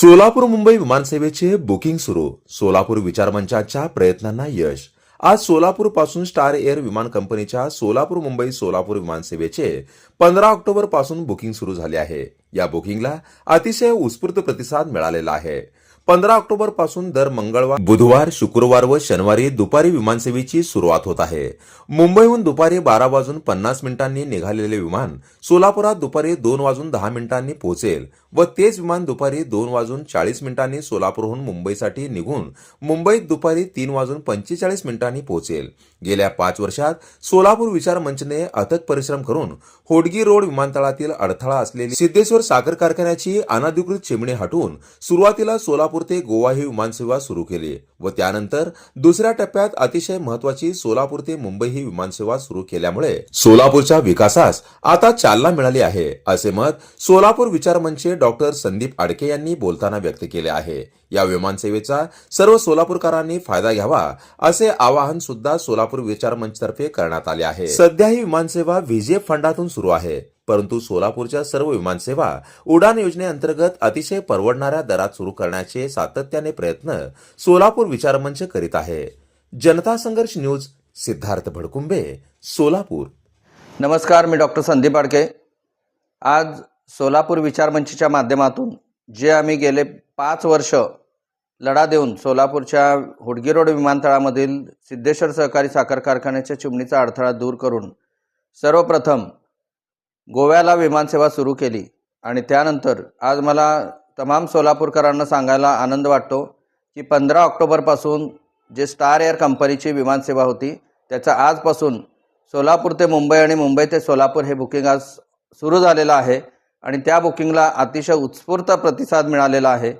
Solapur Mumbai विमानसेवेचे booking सुरू. सोलापूर विचारमंचाच्या प्रयत्नांना यश. आज सोलापूरपासून स्टार एअर विमान कंपनीच्या सोलापूर मुंबई सोलापूर विमानसेवेचे पंधरा ऑक्टोबरपासून बुकिंग सुरू झाले आहे. या बुकिंगला अतिशय उत्स्फूर्त प्रतिसाद मिळालेला आहे. पंधरा ऑक्टोबरपासून दर मंगळवार बुधवार शुक्रवार व शनिवारी दुपारी विमानसेवेची सुरुवात होत आहे. मुंबईहून दुपारी बारा वाजून पन्नास मिनिटांनी निघालेले विमान सोलापुरात दुपारी दोन वाजून दहा मिनिटांनी पोहोचेल व तेच विमान दुपारी दोन वाजून चाळीस मिनिटांनी सोलापूरहून मुंबईसाठी निघून मुंबईत दुपारी तीन वाजून पंचेचाळीस मिनिटांनी पोहोचेल. गेल्या पाच वर्षात सोलापूर विचार मंचने अथक परिश्रम करून होडगी रोड विमानतळातील अडथळा असलेली सिद्धेश्वर साखर कारखान्याची अनधिकृत चिमणी हटवून सुरुवातीला सोलापूर ते गोवा ही विमानसेवा सुरू केली व त्यानंतर दुसऱ्या टप्प्यात अतिशय महत्वाची सोलापूर ते मुंबई ही विमानसेवा सुरू केल्यामुळे सोलापूरच्या विकासास आता चालना मिळाली आहे. असे मत सोलापूर विचार मंचे डॉक्टर संदीप आडके यांनी बोलताना व्यक्त केले आहे. या विमानसेवेचा सर्व सोलापूरकरांनी फायदा घ्यावा असे आवाहन सुद्धा सोलापूर विचार मंचतर्फे करण्यात आले आहे. सध्या ही विमानसेवा व्हीजीएफ फंडातून सुरू आहे. परंतु सोलापूरच्या सर्व विमानसेवा उडान योजनेअंतर्गत अतिशय परवडणाऱ्या दरात सुरू करण्याचे सातत्याने प्रयत्न सोलापूर विचारमंच करीत आहे. जनता संघर्ष न्यूज सिद्धार्थ भडकुंबे सोलापूर. नमस्कार मी डॉक्टर संदीप आडके. आज सोलापूर विचारमंचीच्या माध्यमातून जे आम्ही गेले पाच वर्ष लढा देऊन सोलापूरच्या हुडगी रोड विमानतळामधील सिद्धेश्वर सहकारी साखर कारखान्याच्या चिमणीचा अडथळा दूर करून सर्वप्रथम गोव्याला विमानसेवा सुरू केली आणि त्यानंतर आज मला तमाम सोलापूरकरांना सांगायला आनंद वाटतो की पंधरा ऑक्टोबरपासून जे स्टार एअर कंपनीची विमानसेवा होती त्याचा आजपासून सोलापूर ते मुंबई आणि मुंबई ते सोलापूर हे बुकिंग आज सुरू झालेलं आहे. आणि त्या बुकिंगला अतिशय उत्स्फूर्त प्रतिसाद मिळालेला आहे.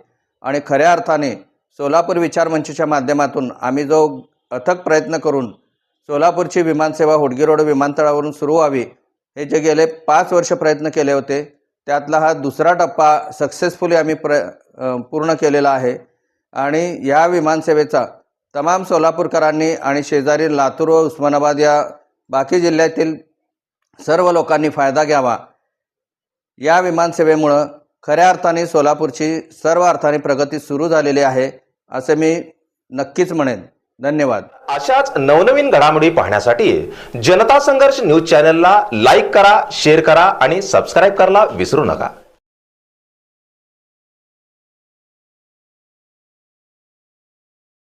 आणि खऱ्या अर्थाने सोलापूर विचार मंचच्या माध्यमातून आम्ही जो अथक प्रयत्न करून सोलापूरची विमानसेवा होडगी रोड विमानतळावरून सुरू व्हावी हे जे गेले पाच वर्ष प्रयत्न केले होते त्यातला हा दुसरा टप्पा सक्सेसफुली आम्ही प्र पूर्ण केलेला आहे. आणि या विमानसेवेचा तमाम सोलापूरकरांनी आणि शेजारी लातूर व उस्मानाबाद या बाकी जिल्ह्यातील सर्व लोकांनी फायदा घ्यावा या विमानसेवेमुळं खऱ्या अर्थाने सोलापूरची सर्व अर्थाने प्रगती सुरू झालेली आहे असे मी नक्कीच म्हणेन. धन्यवाद. अशाच नवनवीन घडामोडी पाहण्यासाठी जनता संघर्ष न्यूज चॅनलला लाईक करा शेअर करा आणि सबस्क्राईब करायला विसरू नका.